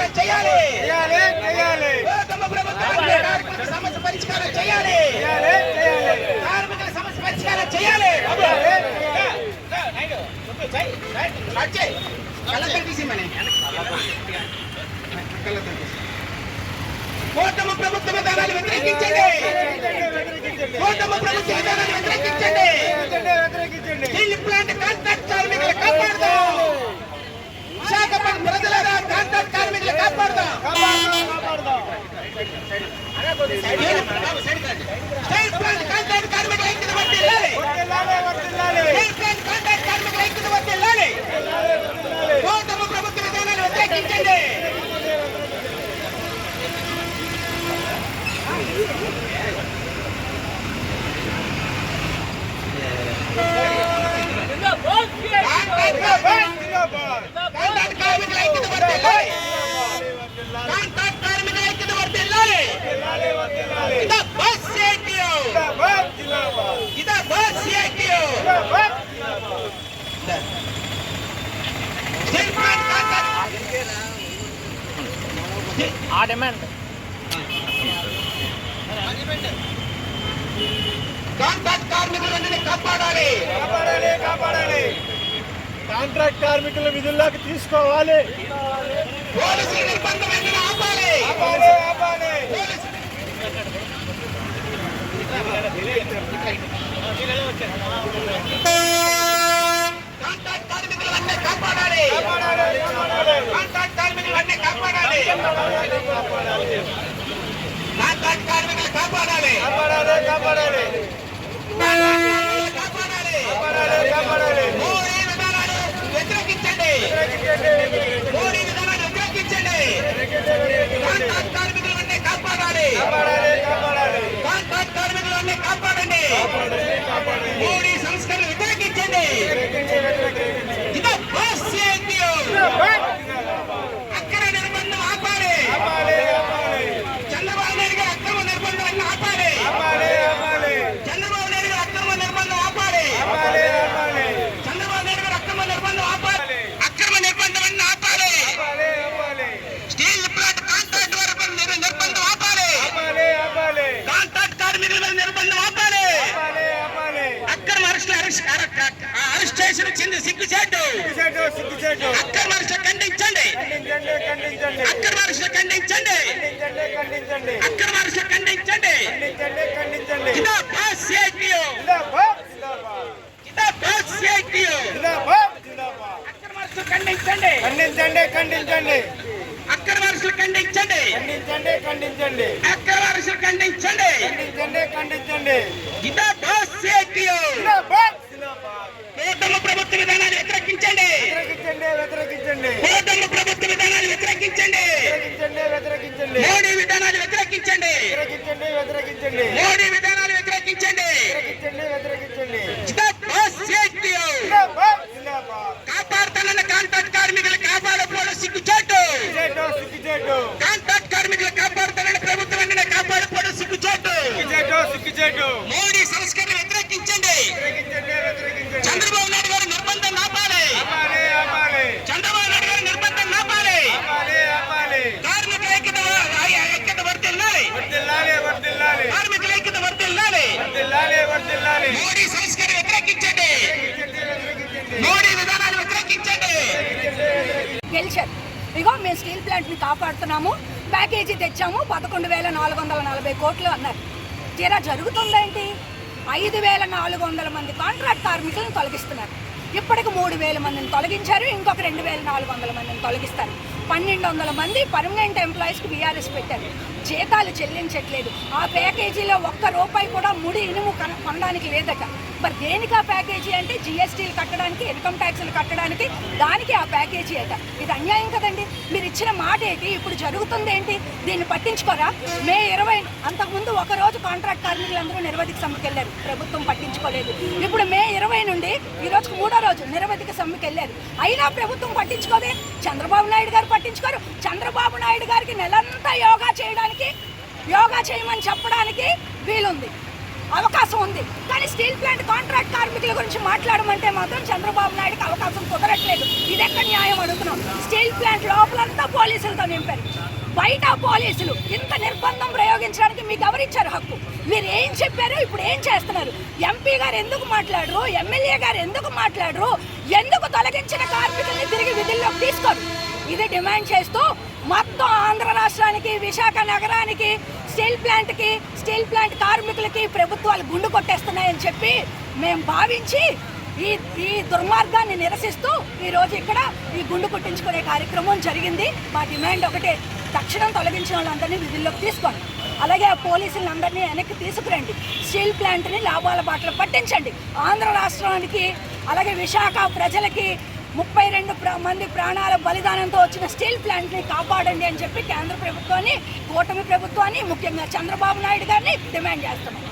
పరిష్కారం చేయాలి. కార్మికుల సమస్య పరిష్కారం చేయాలి. కార్మికుల సమస్య పరిష్కారం చేయాలి. గౌతమ ప్రభుత్వ విధానాలు వ్యతిరేకించండి. గౌతమ ప్రభుత్వ విధానాలు వ్యతిరేకించండి. వ్యతిరేకించండి వ్యతిరేకించండి. స్టీల్ ప్లాంట్ కాంట్రాక్ట్ కార్మికులు కాపాడుదాం విశాఖపట్నం ప్రజలారా కాంట్రాక్ట్ కార్మికులు కాపాడుదాం. కాపాడుదాం కాపాడుదాం స్టీల్ ప్లాంట్ కాంట్రాక్ట్ కార్మికుల ఐక్యత వర్ధిల్లాలి వర్ధిల్లాలి వర్ధిల్లాలి స్టీల్ ప్లాంట్ కాంట్రాక్ట్ కార్మికుల ఐక్యత వర్ధిల్లాలి గౌతమ ప్రభుత్వ విధానాలు వ్యతిరేకించండి కాంట్రాక్ట్ జిందాబాద్ కాంట్రాక్ట్ కార్మికుల ఐక్యత వర్ధిల్లాలి కాంట్రాక్ట్ కార్మికుల ఐక్యత వర్ధిల్లాలి వర్ధిల్లాలి వర్ధిల్లాలి ఇదా బస్ సిఐటియు జిందాబాద్ జిందాబాద్ ఇదా బస్ సిఐటియు జిందాబాద్ స్టీల్ ప్లాంట్ కాంట్రాక్ట్ ఆ డిమాండ్ కాంట్రాక్ట్ కార్మికులందరినీ కాపాడాలి కాపాడాలి కాపాడాలి కాంట్రాక్ట్ కార్మికుల విధుల్లోకి తీసుకోవాలి. పోలీసుల నిర్బంధం వెంటనే ఆపాలి ఆపాలి ఆపాలి పోలీసు- కాపాడాలి. కాంట్రాక్ట్ కార్మికులన్నీ కాపాడాలి. కాంట్రాక్ట్ కార్మికులు కాపాడాలి. కాపాడాలి కాపాడాలి వ్యతిరేకించండి. మోడీ విధానాలు వ్యతిరేకించండి. కాంట్రాక్ట్ కార్మికులన్నీ కాపాడాలి కాపాడాలి కాపాడాలి కాంట్రాక్ట్ కార్మికులన్నీ కాపాడండి మోడీ సంస్కరణ వ్యతిరేకించండి ఇదో బస్ CITU. అక్రమ నిర్బంధం ఆపాలి ఆపాలి ఆపాలి చంద్రబాబు నాయుడు గారి అక్రమ నిర్బంధాన్ని ఆపాలి ఆపాలి ఆపాలి చంద్రబాబు నాయుడు గారి అక్రమ నిర్బంధం ఆపాలి ఆపాలి ఆపాలి చంద్రబాబు నాయుడు గారి అక్రమ నిర్బంధం ఆపాలి అక్రమ నిర్బంధం ఆపాలి ఆపాలి ఆపాలి స్టీల్ ప్లాంట్ కాంట్రాక్ట్ వరకు నిర్- నిర్బంధం ఆపాలి ఆపాలి ఆపాలి కాంట్రాక్ట్ కార్మికుల మీద నిర్బంధం ఆపాలి ఆపాలి ఆపాలి అక్రమ అరెస్ట్ అరెస్ట్ అరెస్ట్ చేసిన చింది సిగ్గుచేటు. అరెస్ట్ ఖండించండి. ఖండించండి ఖండించండి. అక్రమ అరెస్ట్ ఖండించండి. ఖండించండి ఖండించండి. ఖండించండి. అక్రమ అరెస్ట్ ఖండించండి. ఖండించండి ఖండించండి. అక్రమ అరెస్ట్ ఖండించండి. ఖండించండి ఖండించండి అక్రమ అరెస్ట్ ఖండించండి ఖండించండి ఖండించండి ఇదా బాస్ సిఐటియు జిందాబాద్ జిందాబాద్ కూటమి ప్రభుత్వ విధానాన్ని వ్యతిరేకించండి. కూటమి ప్రభుత్వ విధానాన్ని వ్యతిరేకించండి. మోడీ వ్యతిరేకించండి వ్యతిరేకించండి మోడీ విధానాలు వ్యతిరేకించండి వ్యతిరేకించండి వ్యతిరేకించండి ఇదా బాస్ సిఐటియు జిందాబాద్ జిందాబాద్ కాపాడుతున్న కాంట్రాక్ట్ కార్మికులు కాపాడకపోవడం సిగ్గుచేటు సిగ్గుచేటు సిగ్గుచేటు కాంట్రాక్ట్ కార్మికులు కాపాడుతున్న ప్రభుత్వం వెంటనే కాపాడకపోవడం సిగ్గుచేటు సిగ్గుచేటు సిగ్గుచేటు మోడీ సంస్కరణ వ్యతిరేకించండి వ్యతిరేకించండి వ్యతిరేకించండి చంద్రబాబు నాయుడు గారి నిర్బంధం ఆపాలి ఆపాలి ఆపాలి చంద్రబాబు నాయుడు గారి నిర్బంధం ఆపాలి ఆపాలి ఆపాలి కార్మికుల ఐక్యత ఐక్యత వర్తిల్లాలి వర్దిల్లాలి వర్దిల్లాలి కార్మికుల ఐక్యత వర్తిల్లాలి వర్దిల్లాలి వర్దిల్లాలి మోడీ సంస్కరణ వ్యతిరేకించండి. మోడీ విధానాలు వ్యతిరేకించండి. గెలిచారు. ఇగో మేము స్టీల్ ప్లాంట్ని కాపాడుతున్నాము. ప్యాకేజీ తెచ్చాము. పదకొండు వేల నాలుగు వందల నలభై కోట్లు అన్నారు. తీరా జరుగుతుందేంటి ఐదు వేల నాలుగు వందల మంది కాంట్రాక్ట్ కార్మికులను తొలగిస్తున్నారు. ఇప్పటికి మూడు వేల మందిని తొలగించారు. ఇంకొక రెండు వేల నాలుగు వందల మందిని తొలగిస్తారు. పన్నెండు వందల మంది పర్మనెంట్ ఎంప్లాయీస్కి బీఆర్ఎస్ పెట్టారు. జీతాలు చెల్లించట్లేదు. ఆ ప్యాకేజీలో ఒక్క రూపాయి కూడా ముడి ఇనుము కొన- కొనడానికి లేదట. మరి దేనికి ఆ ప్యాకేజీ అంటే జిఎస్టీలు కట్టడానికి ఇన్కమ్ ట్యాక్స్లు కట్టడానికి దానికి ఆ ప్యాకేజీ అట. ఇది అన్యాయం కదండి. మీరు ఇచ్చిన మాట ఏంటి? ఇప్పుడు జరుగుతుంది ఏంటి? దీన్ని పట్టించుకోరా? మే ఇరవై అంతకుముందు ఒక రోజు కాంట్రాక్ట్ కార్మికులందరూ నిరవధిక సమ్మెకి వెళ్ళారు. ప్రభుత్వం పట్టించుకోలేదు. ఇప్పుడు మే ఇరవై నుండి ఈరోజు మూడో రోజు నిరవధిక సమ్మెకి వెళ్ళారు. అయినా ప్రభుత్వం పట్టించుకోదే? చంద్రబాబు నాయుడు గారు పట్టించుకోరు చంద్రబాబు నాయుడు గారికి నెలంతా యోగా చేయడానికి యోగా చేయమని చెప్పడానికి వీలుంది. అవకాశం ఉంది. కానీ స్టీల్ ప్లాంట్ కాంట్రాక్ట్ కార్మికుల గురించి మాట్లాడమంటే మాత్రం చంద్రబాబు నాయుడుకి అవకాశం కుదరట్లేదు. ఇది ఎక్కడ న్యాయం అడుగుతున్నాం? స్టీల్ ప్లాంట్ లోపలంతా పోలీసులతో నింపారు. బయట పోలీసులు ఇంత నిర్బంధం ప్రయోగించడానికి మీకు ఎవరిచ్చారు హక్కు? మీరు ఏం చెప్పారు? ఇప్పుడు ఏం చేస్తున్నారు? ఎంపీ గారు ఎందుకు మాట్లాడరు? ఎమ్మెల్యే గారు ఎందుకు మాట్లాడరు? ఎందుకు తొలగించిన కార్మికుల్ని తిరిగి విధుల్లోకి తీసుకోరు? ఇది డిమాండ్ చేస్తూ మొత్తం ఆంధ్ర రాష్ట్రానికి విశాఖ నగరానికి స్టీల్ ప్లాంట్కి స్టీల్ ప్లాంట్ కార్మికులకి ప్రభుత్వాలు గుండు కొట్టేస్తున్నాయని చెప్పి మేము భావించి ఈ ఈ దుర్మార్గాన్ని నిరసిస్తూ ఈరోజు ఇక్కడ ఈ గుండు కొట్టించుకునే కార్యక్రమం జరిగింది. మా డిమాండ్ ఒకటే తక్షణం తొలగించిన వాళ్ళందరినీ విధుల్లోకి తీసుకోండి. అలాగే ఆ పోలీసులందరినీ వెనక్కి తీసుకురండి. స్టీల్ ప్లాంట్ని లాభాల బాటలు పట్టించండి. ఆంధ్ర రాష్ట్రానికి అలాగే విశాఖ ప్రజలకి ముప్పై రెండు మంది ప్రాణాల బలిదానంతో వచ్చిన స్టీల్ ప్లాంట్ని కాపాడండి అని చెప్పి కేంద్ర ప్రభుత్వాన్ని కూటమి ప్రభుత్వాన్ని ముఖ్యంగా చంద్రబాబు నాయుడు గారిని డిమాండ్ చేస్తున్నాం.